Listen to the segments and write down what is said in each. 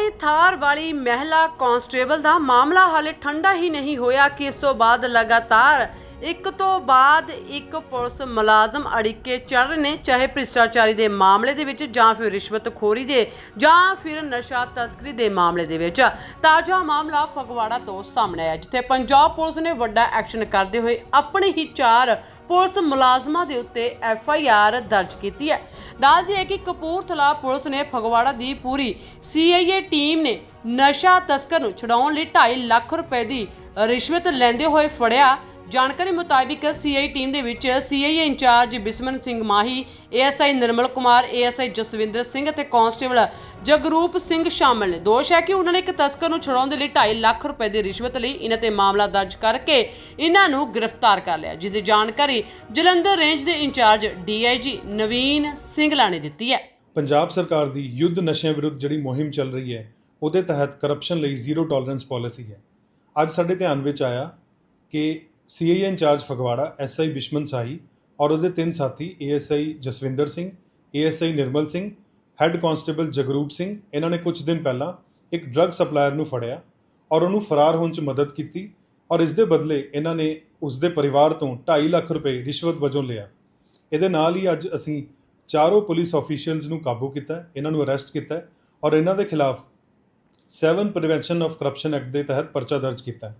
ਕਾਲੀ ਥਾਰ ਵਾਲੀ ਮਹਿਲਾ ਕਾਂਸਟੇਬਲ ਦਾ ਮਾਮਲਾ ਹਾਲੇ ਠੰਡਾ ਹੀ ਨਹੀਂ ਹੋਇਆ। ਕਿ ਇਸ ਤੋਂ ਬਾਅਦ ਲਗਾਤਾਰ ਇੱਕ ਤੋਂ ਬਾਅਦ ਇੱਕ ਪੁਲਿਸ ਮੁਲਾਜ਼ਮ ਅੜਿੱਕੇ ਚੜ ਰਹੇ ਨੇ, ਚਾਹੇ ਭ੍ਰਿਸ਼ਟਾਚਾਰੀ ਦੇ ਮਾਮਲੇ ਦੇ ਵਿੱਚ ਜਾਂ ਫਿਰ ਰਿਸ਼ਵਤਖੋਰੀ ਦੇ, ਜਾਂ ਫਿਰ ਨਸ਼ਾ ਤਸਕਰੀ ਦੇ ਮਾਮਲੇ ਦੇ ਵਿੱਚ। ਤਾਜ਼ਾ ਮਾਮਲਾ ਫਗਵਾੜਾ ਤੋਂ ਸਾਹਮਣੇ ਆਇਆ, ਜਿੱਥੇ ਪੰਜਾਬ ਪੁਲਿਸ ਨੇ ਵੱਡਾ ਐਕਸ਼ਨ ਕਰਦੇ ਹੋਏ ਆਪਣੇ ਹੀ ਚਾਰ ਪੁਲਿਸ ਮੁਲਾਜ਼ਮਾਂ ਦੇ ਉੱਤੇ ਐਫ ਆਈ ਆਰ ਦਰਜ ਕੀਤੀ ਹੈ। ਦੱਸ ਦਈਏ ਕਿ ਕਪੂਰਥਲਾ ਪੁਲਿਸ ਨੇ ਫਗਵਾੜਾ ਦੀ ਪੂਰੀ ਸੀ ਆਈ ਏ ਟੀਮ ਨੇ ਨਸ਼ਾ ਤਸਕਰ ਨੂੰ ਛਡਾਉਣ ਲਈ 2.5 ਲੱਖ ਰੁਪਏ ਦੀ ਰਿਸ਼ਵਤ ਲੈਂਦੇ ਹੋਏ ਫੜਿਆ। ਜਾਣਕਾਰੀ ਮੁਤਾਬਿਕ ਸੀਆਈ ਟੀਮ ਦੇ ਵਿੱਚ CIA incharge Bisman Singh Mahi, ASI Nirmal Kumar, ASI Jaswinder Singh ਅਤੇ ਕਾਂਸਟੇਬਲ ਜਗਰੂਪ ਸਿੰਘ ਸ਼ਾਮਲ ਨੇ। ਦੋਸ਼ ਹੈ ਕਿ ਉਹਨਾਂ ਨੇ ਇੱਕ ਤਸਕਰ ਨੂੰ ਛੁਡਾਉਣ ਦੇ ਲਈ 2.5 ਲੱਖ ਰੁਪਏ ਦੀ ਰਿਸ਼ਵਤ ਲਈ ਇਹਨਾਂ ਤੇ ਮਾਮਲਾ ਦਰਜ ਕਰਕੇ ਇਹਨਾਂ ਨੂੰ ਗ੍ਰਿਫਤਾਰ ਕਰ ਲਿਆ, ਜਿਸ ਦੀ ਜਾਣਕਾਰੀ ਜਲੰਧਰ ਰੇਂਜ ਦੇ ਇੰਚਾਰਜ ਡੀਆਈਜੀ ਨਵੀਨ ਸਿੰਘਲਾ ਨੇ ਦਿੱਤੀ ਹੈ। ਪੰਜਾਬ ਸਰਕਾਰ ਦੀ ਯੁੱਧ ਨਸ਼ਿਆਂ ਵਿਰੁੱਧ ਜਿਹੜੀ ਮੁਹਿੰਮ ਚੱਲ ਰਹੀ ਹੈ, ਉਹਦੇ ਤਹਿਤ ਕਰਪਸ਼ਨ ਲਈ ਜ਼ੀਰੋ ਟੋਲਰੈਂਸ ਪਾਲਿਸੀ ਹੈ। ਅੱਜ ਸਾਡੇ ਧਿਆਨ ਵਿੱਚ ਆਇਆ ਕਿ CIA incharge Phagwara SI Bishman Sahi ਔਰ ਉਹਦੇ ਤਿੰਨ ਸਾਥੀ ASI Jaswinder Singh ASI Nirmal Singh head constable Jagroop Singh ਇਹਨਾਂ ਨੇ ਕੁਝ ਦਿਨ ਪਹਿਲਾਂ ਇੱਕ ਡਰੱਗ ਸਪਲਾਇਰ ਨੂੰ ਫੜਿਆ ਔਰ ਉਹਨੂੰ ਫਰਾਰ ਹੋਣ 'ਚ ਮਦਦ ਕੀਤੀ ਔਰ ਇਸ ਦੇ ਬਦਲੇ ਇਹਨਾਂ ਨੇ ਉਸ ਦੇ ਪਰਿਵਾਰ ਤੋਂ 2.5 ਲੱਖ ਰੁਪਏ ਰਿਸ਼ਵਤ ਵਜੋਂ ਲਿਆ ਇਹਦੇ ਨਾਲ ਹੀ ਅੱਜ ਅਸੀਂ ਚਾਰੋਂ ਪੁਲਿਸ ਆਫੀਸ਼ੀਅਲਸ ਨੂੰ ਕਾਬੂ ਕੀਤਾ ਇਹਨਾਂ ਨੂੰ ਅਰੈਸਟ ਕੀਤਾ ਔਰ ਇਹਨਾਂ ਦੇ ਖਿਲਾਫ 7 ਪ੍ਰੀਵੈਂਸ਼ਨ ਆਫ ਕਰਪਸ਼ਨ ਐਕਟ ਦੇ ਤਹਿਤ ਪਰਚਾ ਦਰਜ ਕੀਤਾ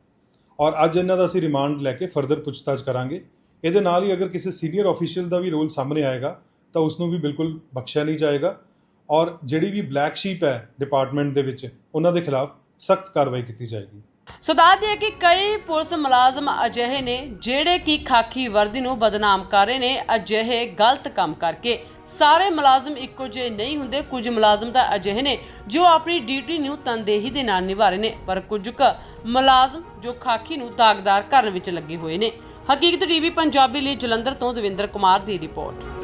ਔਰ ਅੱਜ ਇਹਨਾਂ ਦਾ ਅਸੀਂ ਰਿਮਾਂਡ ਲੈ ਕੇ ਫਰਦਰ ਪੁੱਛਤਾਛ ਕਰਾਂਗੇ। ਇਹਦੇ ਨਾਲ ਹੀ ਅਗਰ ਕਿਸੇ ਸੀਨੀਅਰ ਆਫੀਸ਼ੀਅਲ ਦਾ ਵੀ ਰੋਲ ਸਾਹਮਣੇ ਆਏਗਾ, ਤਾਂ ਉਸ ਨੂੰ ਵੀ ਬਿਲਕੁਲ ਬਖਸ਼ਿਆ ਨਹੀਂ ਜਾਏਗਾ। ਔਰ ਜਿਹੜੀ ਵੀ ਬਲੈਕ ਸ਼ੀਪ ਹੈ ਡਿਪਾਰਟਮੈਂਟ ਦੇ ਵਿੱਚ, ਉਹਨਾਂ ਦੇ ਖਿਲਾਫ ਸਖਤ ਕਾਰਵਾਈ ਕੀਤੀ ਜਾਏਗੀ। ਸੋ ਦੱਸ ਦਈਏ ਕਿ ਕਈ ਪੁਲਿਸ ਮੁਲਾਜ਼ਮ ਅਜਿਹੇ ਨੇ ਜਿਹੜੇ ਕਿ ਖਾਕੀ ਵਰਦੀ ਨੂੰ ਬਦਨਾਮ ਕਰ ਰਹੇ ਨੇ, ਅਜਿਹੇ ਗਲਤ ਕੰਮ ਕਰਕੇ। ਸਾਰੇ ਮੁਲਾਜ਼ਮ ਇੱਕੋ ਜਿਹੇ ਨਹੀਂ ਹੁੰਦੇ, ਕੁਝ ਮੁਲਾਜ਼ਮ ਤਾਂ ਅਜਿਹੇ ਨੇ ਜੋ ਆਪਣੀ ਡਿਊਟੀ ਨੂੰ ਤਨਦੇਹੀ ਦੇ ਨਾਲ ਨਿਭਾ ਰਹੇ ਨੇ, ਪਰ ਕੁਝ ਕੁ ਮੁਲਾਜ਼ਮ ਜੋ ਖਾਕੀ ਨੂੰ ਦਾਗਦਾਰ ਕਰਨ ਵਿੱਚ ਲੱਗੇ ਹੋਏ ਨੇ। ਹਕੀਕਤ ਟੀਵੀ ਪੰਜਾਬੀ ਲਈ ਜਲੰਧਰ ਤੋਂ ਦਵਿੰਦਰ ਕੁਮਾਰ ਦੀ ਰਿਪੋਰਟ।